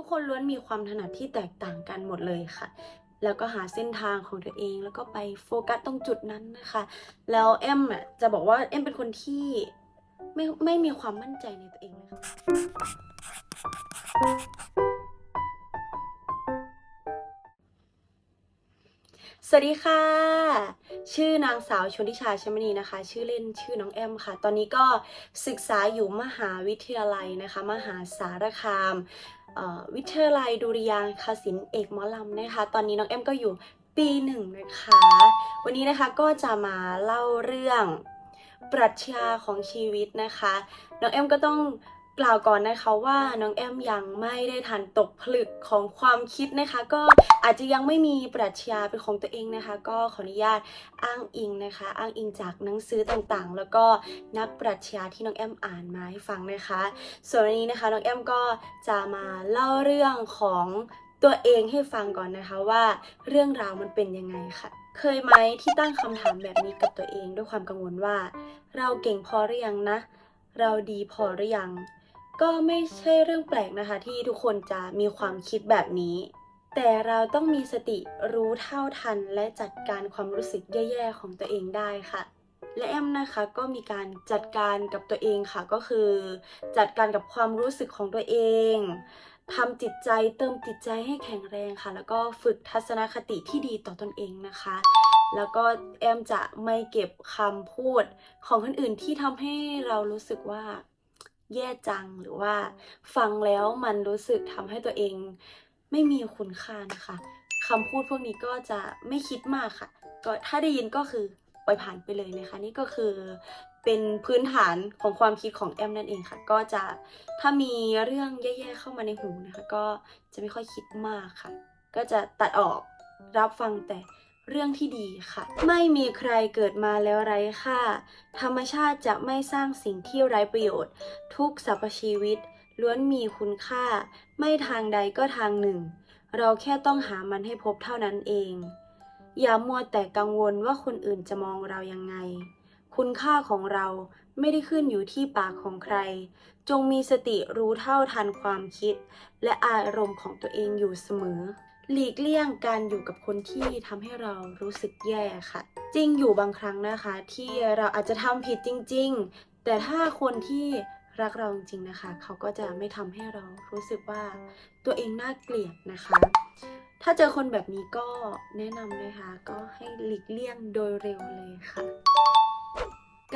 ทุกคนล้วนมีความถนัดที่แตกต่างกันหมดเลยค่ะ แล้วก็หาเส้นทางของตัวเอง แล้วก็ไปโฟกัสตรงจุดนั้นนะคะ แล้วเอ็มอะจะบอกว่าเอ็มเป็นคนที่ไม่ไม่มีความมั่นใจในตัวเองเลยค่ะ สวัสดีค่ะ ชื่อนางสาวชนทิชาชมณีนะคะ ชื่อเล่นชื่อน้องแอมค่ะ ตอนนี้ก็ศึกษาอยู่มหาวิทยาลัยนะคะ มหาสารคามวิทยาลัยดุริยางคศิลป์เอกมอลำนะคะ ตอนนี้น้องแอมก็อยู่ปีหนึ่งนะคะ วันนี้นะคะก็จะมาเล่าเรื่องปรัชญาของชีวิตนะคะ น้องแอมก็ต้อง กล่าวก่อนนะคะว่าน้องแอมยังไม่ได้ทันตกผลึกของความคิดนะคะ ก็อาจจะยังไม่มีปรัชญาเป็นของตัวเองนะคะ ก็ขออนุญาตอ้างอิงนะคะ อ้างอิงจากหนังสือต่างๆ แล้วก็นักปรัชญาที่น้องแอมอ่านมาให้ฟังนะคะ ส่วนวันนี้นะคะน้องแอมก็จะมาเล่าเรื่องของตัวเองให้ฟังก่อนนะคะว่าเรื่องราวมันเป็นยังไงค่ะ เคยไหมที่ตั้งคำถามแบบนี้กับตัวเองด้วยความกังวลว่า เราเก่งพอหรือยังนะ เราดีพอหรือยัง ก็ไม่ใช่เรื่องแปลกนะคะ ที่ทุกคนจะมีความคิดแบบนี้ แต่เราต้องมีสติรู้เท่าทันและจัดการความรู้สึกแย่ๆของตัวเองได้ค่ะ และแอมนะคะก็มีการจัดการกับตัวเองค่ะก็คือ จัดการกับความรู้สึกของตัวเองทำจิตใจเติมจิตใจให้แข็งแรงค่ะ แล้วก็ฝึกทัศนคติที่ดีต่อตนเองนะคะ แล้วก็แอมจะไม่เก็บคำพูดของคนอื่นที่ทำให้เรารู้สึกว่า แย่จังหรือว่าฟังแล้วมันรู้สึกทำให้ตัวเองไม่มีคุณค่านะคะคำพูดพวกนี้ก็จะไม่คิดมากค่ะ ก็ถ้าได้ยินก็คือปล่อยผ่านไปเลยนะคะ นี่ก็คือเป็นพื้นฐานของความคิดของแอมนั่นเองค่ะ ก็จะถ้ามีเรื่องแย่ๆเข้ามาในหูนะคะ ก็จะไม่ค่อยคิดมากค่ะ ก็จะตัดออกรับฟังแต่ เรื่องที่ดีค่ะ ไม่มีใครเกิดมาแล้วไร้ค่า ธรรมชาติจะไม่สร้างสิ่งที่ไร้ประโยชน์ ทุกสรรพชีวิต ล้วนมีคุณค่า ไม่ทางใดก็ทางหนึ่ง เราแค่ต้องหามันให้พบเท่านั้นเอง อย่ามัวแต่กังวลว่าคนอื่นจะมองเรายังไง คุณค่าของเราไม่ได้ขึ้นอยู่ที่ปากของใคร จงมีสติรู้เท่าทันความคิด และอารมณ์ของตัวเองอยู่เสมอ หลีกเลี่ยงการอยู่กับคนที่ทำให้เรารู้สึกแย่ค่ะ จริงอยู่บางครั้งนะคะ ที่เราอาจจะทำผิดจริง ๆ แต่ถ้าคนที่รักเราจริงนะคะ เขาก็จะไม่ทำให้เรารู้สึกว่าตัวเองน่าเกลียดนะคะ ถ้าเจอคนแบบนี้ก็แนะนำนะคะ ก็ให้หลีกเลี่ยงโดยเร็วเลยค่ะ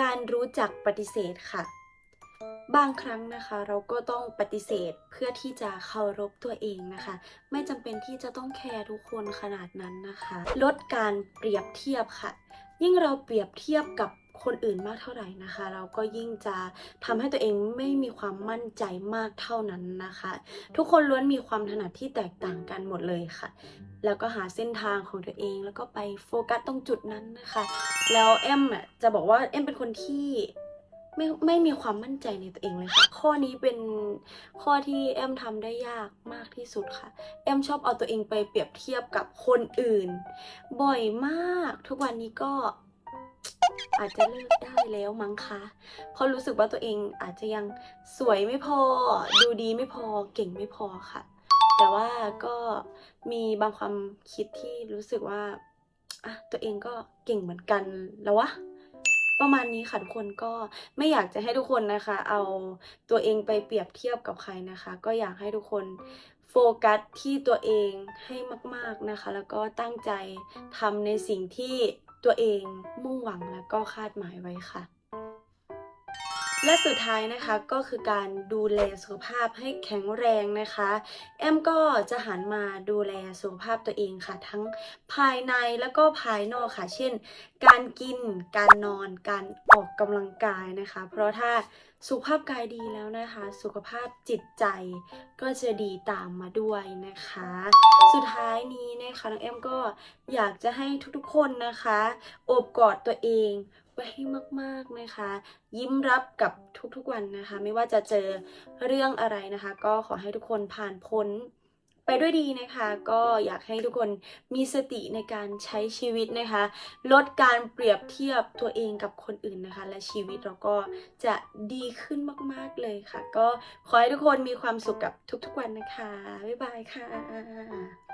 การรู้จักปฏิเสธค่ะ บางครั้งนะคะเราก็ต้องปฏิเสธเพื่อที่จะเคารพตัวเองนะคะ ไม่จำเป็นที่จะต้องแคร์ทุกคนขนาดนั้นนะคะ ลดการเปรียบเทียบค่ะ ยิ่งเราเปรียบเทียบกับคนอื่นมากเท่าไหร่นะคะ เราก็ยิ่งจะทำให้ตัวเองไม่มีความมั่นใจมากเท่านั้นนะคะ ทุกคนล้วนมีความถนัดที่แตกต่างกันหมดเลยค่ะ แล้วก็หาเส้นทางของตัวเอง แล้วก็ไปโฟกัสตรงจุดนั้นนะคะ แล้วเอ็มอะจะบอกว่าเอ็มเป็นคนที่ ไม่ไม่มีความมั่นใจในตัวเองเลยค่ะ ข้อนี้เป็นข้อที่เอ็มทำได้ยากมากที่สุดค่ะเอ็มชอบเอาตัวเองไปเปรียบเทียบกับคนอื่น บ่อยมาก ทุกวันนี้ก็อาจจะเลิกได้แล้วมั้งคะเพราะรู้สึกว่าตัวเองอาจจะยังสวยไม่พอ ดูดีไม่พอ เก่งไม่พอค่ะ แต่ว่าก็มีบางความคิดที่รู้สึกว่าอะตัวเองก็เก่งเหมือนกันแล้ววะ ประมาณนี้ค่ะทุกคนก็ไม่อยากจะให้ทุกคนนะคะ เอาตัวเองไปเปรียบเทียบกับใครนะคะ ก็อยากให้ทุกคนโฟกัสที่ตัวเองให้มาก ๆนะคะ แล้วก็ตั้งใจทำในสิ่งที่ตัวเองมุ่งหวังแล้วก็คาดหมายไว้ค่ะ และสุดท้ายนะคะก็คือการดูแลสุขภาพให้แข็งแรงนะคะ แอมก็จะหันมาดูแลสุขภาพตัวเองค่ะ ทั้งภายในแล้วก็ภายนอกค่ะ เช่น การกิน การนอน การออกกำลังกายนะคะ เพราะถ้าสุขภาพกายดีแล้วนะคะ สุขภาพจิตใจก็จะดีตามมาด้วยนะคะ สุดท้ายนี้นะคะน้องแอมก็อยากจะให้ทุกๆคนนะคะโอบกอดตัวเอง ไว้ให้มาก ๆนะคะ ยิ้มรับกับทุกๆวันนะคะ ไม่ว่าจะเจอเรื่องอะไรนะคะ ก็ขอให้ทุกคนผ่านพ้นไปด้วยดีนะคะ ก็อยากให้ทุกคนมีสติในการใช้ชีวิตนะคะ ลดการเปรียบเทียบตัวเองกับคนอื่นนะคะ และชีวิตเราก็จะดีขึ้นมาก ๆเลยค่ะ ก็ขอให้ทุกคนมีความสุขกับทุกๆวันนะคะ บ๊ายบายค่ะ